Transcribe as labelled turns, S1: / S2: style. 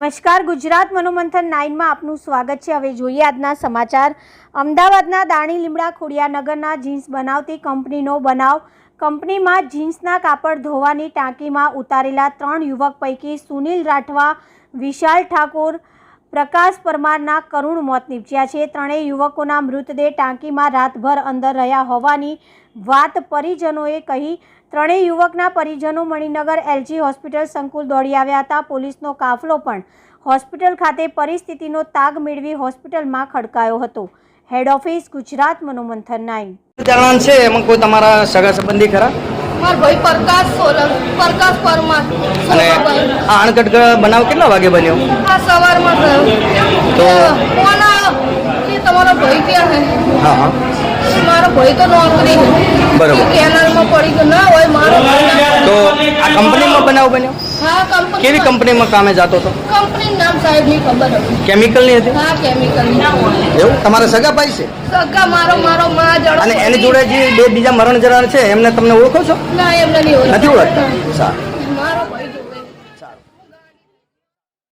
S1: નમસ્કાર, ગુજરાત મનોમંથન નાઇનમાં આપનું સ્વાગત છે. હવે જોઈએ આજના સમાચાર. અમદાવાદના દાણી લીમડા ખોડિયાનગરના જીન્સ બનાવતી કંપનીનો બનાવ. કંપનીમાં જીન્સના કાપડ ધોવાની ટાંકીમાં ઉતારેલા ત્રણ યુવક પૈકી સુનિલ રાઠવા, વિશાલ ઠાકોર પ્રકાશ પરમારના કરુણ મોત નીપજ્યા છે. ત્રણેય યુવકોના મૃતદેહ ટાંકીમાં રાતભર અંદર રહ્યા હોવાની વાત પરિજનોએ કહી. ત્રણેય યુવકના પરિજનો મણિનગર એલજી હોસ્પિટલ સંકુલ દોડી આવ્યા હતા. પોલીસનો કાફલો પણ હોસ્પિટલ ખાતે પરિસ્થિતિનો તાગ મેળવી હોસ્પિટલમાં ખડકાયો હતો. Head office Gujarat Manomanthan nine.
S2: જાણવાનું છે? એમાં કોઈ તમારા સગા સંબંધી ખરા?
S3: મારો ભાઈ પ્રકાશ સોલંક પ્રકાશ પરમાર.
S2: અને. આ અણકટ બનાવ કેટલા વાગે બન્યો?
S3: આ સવારમાં થયો.
S2: તો-
S3: આવ્યો તમારો ભાઈ ક્યાં હે?
S2: હા હા.
S3: મારો ભાઈ તો નોકરી
S2: બરોબર.
S3: કેનાલમાં પડી ગયો. ના હોય મારો
S2: તો આ કંપનીમાં બનાવ બન્યો?
S3: હા કંપની
S2: કેવી કંપનીમાં કામે જતો હતો?
S3: કંપની નામ સાહેબની ખબર હતી.
S2: કેમિકલની હતી?
S3: હા કેમિકલ
S2: એવું? તમારા સગા ભાઈ છે?
S3: સગા મારો મારો માં
S2: અને એની જોડે જે બે બીજા મરણ જરા છે એમને તમને ઓળખો છો?
S3: ના એમને
S2: નથી ઓળખતા? સારું.